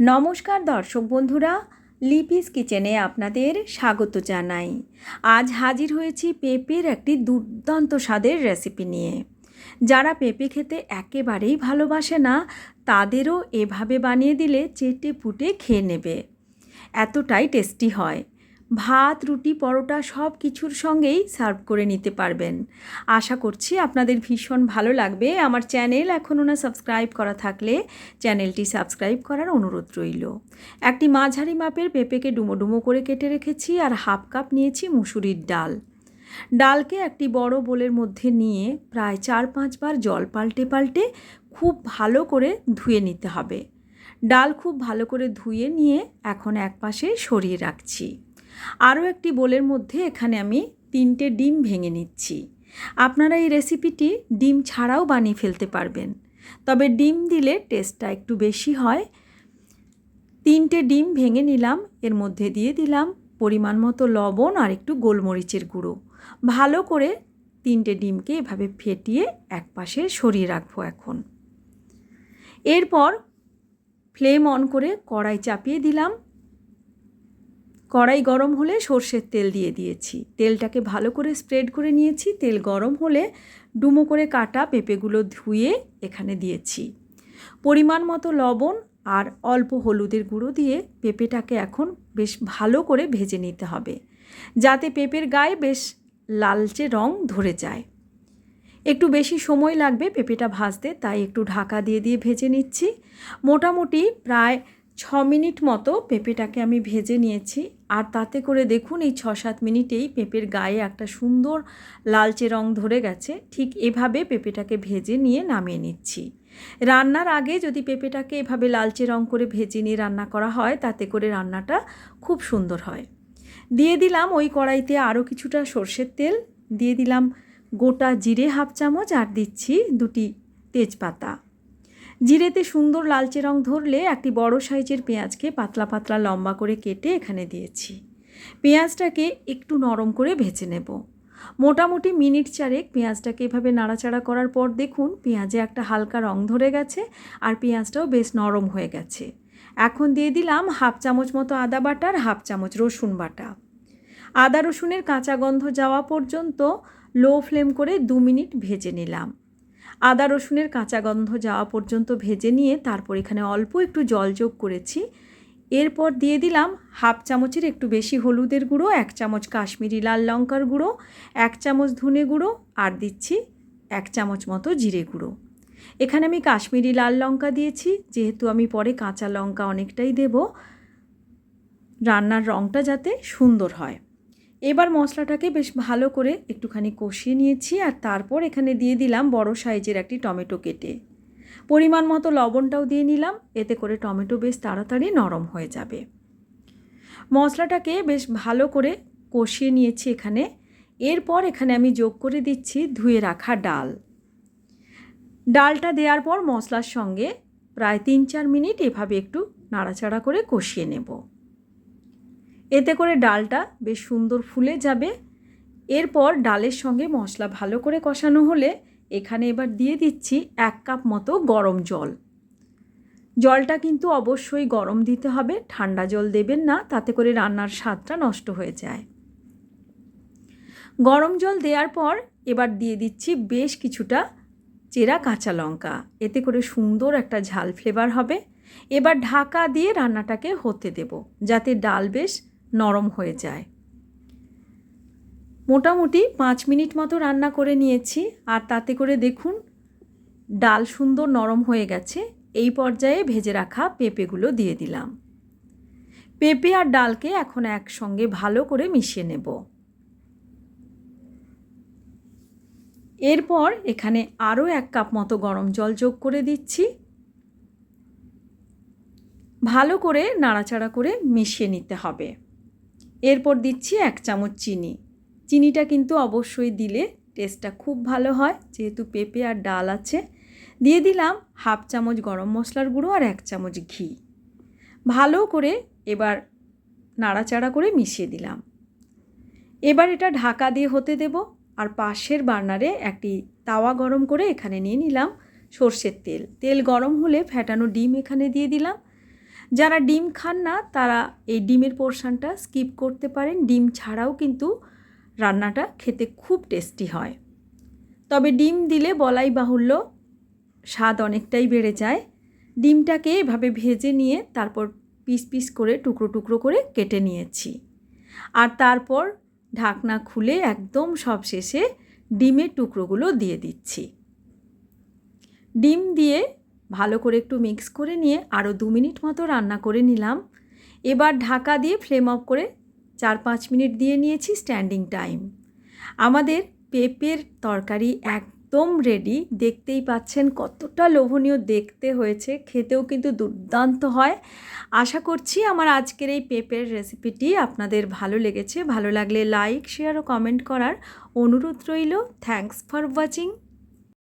নমস্কার দর্শক বন্ধুরা, লিপিস কিচেনে আপনাদের স্বাগত জানাই। আজ হাজির হয়েছি পেঁপের একটি দুর্দান্ত স্বাদের রেসিপি নিয়ে। যারা পেঁপে খেতে একেবারেই ভালোবাসে না, তাদেরও এভাবে বানিয়ে দিলে চেটে পুটে খেয়ে নেবে। এতটাই টেস্টি হয়। ভাত, রুটি, পরোটা সব কিছুর সঙ্গেই সার্ভ করে নিতে পারবেন। আশা করছি আপনাদের ভীষণ ভালো লাগবে। আমার চ্যানেল এখনও না সাবস্ক্রাইব করা থাকলে চ্যানেলটি সাবস্ক্রাইব করার অনুরোধ রইল। একটি মাঝারি মাপের পেঁপেকে ডুমো ডুমো করে কেটে রেখেছি আর হাফ কাপ নিয়েছি মুসুরির ডাল। ডালকে একটি বড় বোলের মধ্যে নিয়ে প্রায় চার পাঁচবার জল পাল্টে পাল্টে খুব ভালো করে ধুয়ে নিতে হবে। ডাল খুব ভালো করে ধুয়ে নিয়ে এখন এক পাশে সরিয়ে রাখছি। আরও একটি বোলের মধ্যে এখানে আমি তিনটে ডিম ভেঙে নিচ্ছি। আপনারা এই রেসিপিটি ডিম ছাড়াও বানিয়ে ফেলতে পারবেন। তবে ডিম দিলে টেস্টটা একটু বেশি হয়। তিনটে ডিম ভেঙে নিলাম, এর মধ্যে দিয়ে দিলাম পরিমাণ মতো লবণ আর একটু গোলমরিচের গুঁড়ো। ভালো করে তিনটে ডিমকে এভাবে ফেটিয়ে এক পাশে সরিয়ে রাখব এখন। এরপর ফ্লেম অন করে কড়াই চাপিয়ে দিলাম। কড়াই গরম হলে সর্ষের তেল দিয়ে দিয়েছি। তেলটাকে ভালো করে স্প্রেড করে নিয়েছি। তেল গরম হলে ডুমো করে কাটা পেঁপেগুলো ধুয়ে এখানে দিয়েছি। পরিমাণ মতো লবণ আর অল্প হলুদের গুঁড়ো দিয়ে পেঁপেটাকে এখন বেশ ভালো করে ভেজে নিতে হবে, যাতে পেঁপের গায়ে বেশ লালচে রং ধরে যায়। একটু বেশি সময় লাগবে পেঁপেটা ভাজতে, তাই একটু ঢাকা দিয়ে দিয়ে ভেজে নিচ্ছি। মোটামুটি প্রায় ছ মিনিট মতো পেঁপেটাকে আমি ভেজে নিয়েছি। আর তাতে করে দেখুন, এই ছ সাত মিনিটেই পেঁপের গায়ে একটা সুন্দর লালচে রং ধরে গেছে। ঠিক এভাবে পেঁপেটাকে ভেজে নিয়ে নামিয়ে নিচ্ছি। রান্নার আগে যদি পেঁপেটাকে এভাবে লালচে রং করে ভেজে নিয়ে রান্না করা হয়, তাতে করে রান্নাটা খুব সুন্দর হয়। দিয়ে দিলাম ওই কড়াইতে আরও কিছুটা সর্ষের তেল। দিয়ে দিলাম গোটা জিরে হাফ চামচ আর দিচ্ছি দুটি তেজপাতা। জিরেতে সুন্দর লালচে রং ধরলে একটি বড় সাইজের পেঁয়াজকে পাতলা পাতলা লম্বা করে কেটে এখানে দিয়েছি। পেঁয়াজটাকে একটু নরম করে ভেজে নেব। মোটামুটি মিনিট চারেক পেঁয়াজটাকে এভাবে নাড়াচাড়া করার পর দেখুন পেঁয়াজে একটা হালকা রং ধরে গেছে আর পেঁয়াজটাও বেশ নরম হয়ে গেছে। এখন দিয়ে দিলাম হাফ চামচ মতো আদা বাটার হাফ চামচ রসুন বাটা। আদা রসুনের কাঁচা গন্ধ যাওয়া পর্যন্ত লো ফ্লেম করে দু মিনিট ভেজে নিলাম। আদা রসুনের কাঁচা গন্ধ যাওয়া পর্যন্ত ভেজে নিয়ে তারপর এখানে অল্প একটু জল যোগ করেছি। এরপর দিয়ে দিলাম হাফ চামচের একটু বেশি হলুদের গুঁড়ো, এক চামচ কাশ্মীরি লাল লঙ্কার গুঁড়ো, এক চামচ ধনে গুঁড়ো আর দিচ্ছি এক চামচ মতো জিরে গুঁড়ো। এখানে আমি কাশ্মীরি লাল লঙ্কা দিয়েছি, যেহেতু আমি পরে কাঁচা লঙ্কা অনেকটাই দেব। রান্নার রঙটা যাতে সুন্দর হয়। এবার মশলাটাকে বেশ ভালো করে একটুখানি কষিয়ে নিয়েছি আর তারপর এখানে দিয়ে দিলাম বড় সাইজের একটি টমেটো কেটে। পরিমাণ মতো লবণটাও দিয়ে নিলাম, এতে করে টমেটো বেশ তাড়াতাড়ি নরম হয়ে যাবে। মশলাটাকে বেশ ভালো করে কষিয়ে নিয়েছি এখানে। এরপর এখানে আমি যোগ করে দিচ্ছি ধুয়ে রাখা ডাল। ডালটা দেওয়ার পর মশলার সঙ্গে প্রায় তিন চার মিনিট এভাবে একটু নাড়াচাড়া করে কষিয়ে নেব। এতে করে ডালটা বেশ সুন্দর ফুলে যাবে। এরপর ডালের সঙ্গে মশলা ভালো করে কষানো হলে এখানে এবার দিয়ে দিচ্ছি এক কাপ মতো গরম জল। জলটা কিন্তু অবশ্যই গরম দিতে হবে, ঠান্ডা জল দেবেন না, তাতে করে রান্নার স্বাদটা নষ্ট হয়ে যায়। গরম জল দেওয়ার পর এবার দিয়ে দিচ্ছি বেশ কিছুটা চেরা কাঁচা লঙ্কা। এতে করে সুন্দর একটা ঝাল ফ্লেভার হবে। এবার ঢাকা দিয়ে রান্নাটাকে হতে দেব, যাতে ডাল বেশ নরম হয়ে যায়। মোটামুটি পাঁচ মিনিট মতো রান্না করে নিয়েছি, আর তাতে করে দেখুন, ডাল সুন্দর নরম হয়ে গেছে। এই পর্যায়ে ভেজে রাখা পেঁপেগুলো দিয়ে দিলাম। পেঁপে আর ডালকে এখন একসঙ্গে ভালো করে মিশিয়ে নেব। এরপর এখানে আরও এক কাপ মতো গরম জল যোগ করে দিচ্ছি। ভালো করে নাড়াচাড়া করে মিশিয়ে নিতে হবে। এরপর দিচ্ছি এক চামচ চিনি। চিনিটা কিন্তু অবশ্যই দিলে টেস্টটা খুব ভালো হয়, যেহেতু পেঁপে আর ডাল আছে। দিয়ে দিলাম হাফ চামচ গরম মশলার গুঁড়ো আর এক চামচ ঘি। ভালো করে এবার নাড়াচাড়া করে মিশিয়ে দিলাম। এবার এটা ঢাকা দিয়ে হতে দেব আর পাশের বার্নারে একটি তাওয়া গরম করে এখানে নিয়ে নিলাম সর্ষের তেল। তেল গরম হলে ফ্যাটানো ডিম এখানে দিয়ে দিলাম। যারা ডিম খান না, তারা এই ডিমের পোর্শনটা স্কিপ করতে পারেন। ডিম ছাড়াও কিন্তু রান্নাটা খেতে খুব টেস্টি হয়। তবে ডিম দিলে বলাই বাহুল্য, স্বাদ অনেকটাই বেড়ে যায়। ডিমটাকে এভাবে ভেজে নিয়ে তারপর পিস পিস করে, টুকরো টুকরো করে কেটে নিয়েছি। আর তারপর ঢাকনা খুলে একদম সব শেষে ডিমের টুকরোগুলো দিয়ে দিচ্ছি। ডিম দিয়ে ভালো করে একটু মিক্স করে নিয়ে আরও দু মিনিট মতো রান্না করে নিলাম। এবার ঢাকা দিয়ে ফ্লেম অফ করে চার পাঁচ মিনিট দিয়ে নিয়েছি স্ট্যান্ডিং টাইম আমাদের পেঁপের তরকারি একদম রেডি দেখতেই পাচ্ছেন কতটা লোভনীয় দেখতে হয়েছে। খেতেও কিন্তু দুর্দান্ত হয়। আশা করছি আমার আজকের এই পেঁপের রেসিপিটি আপনাদের ভালো লেগেছে। ভালো লাগলে লাইক শেয়ার ও কমেন্ট করার অনুরোধ রইল। Thanks for watching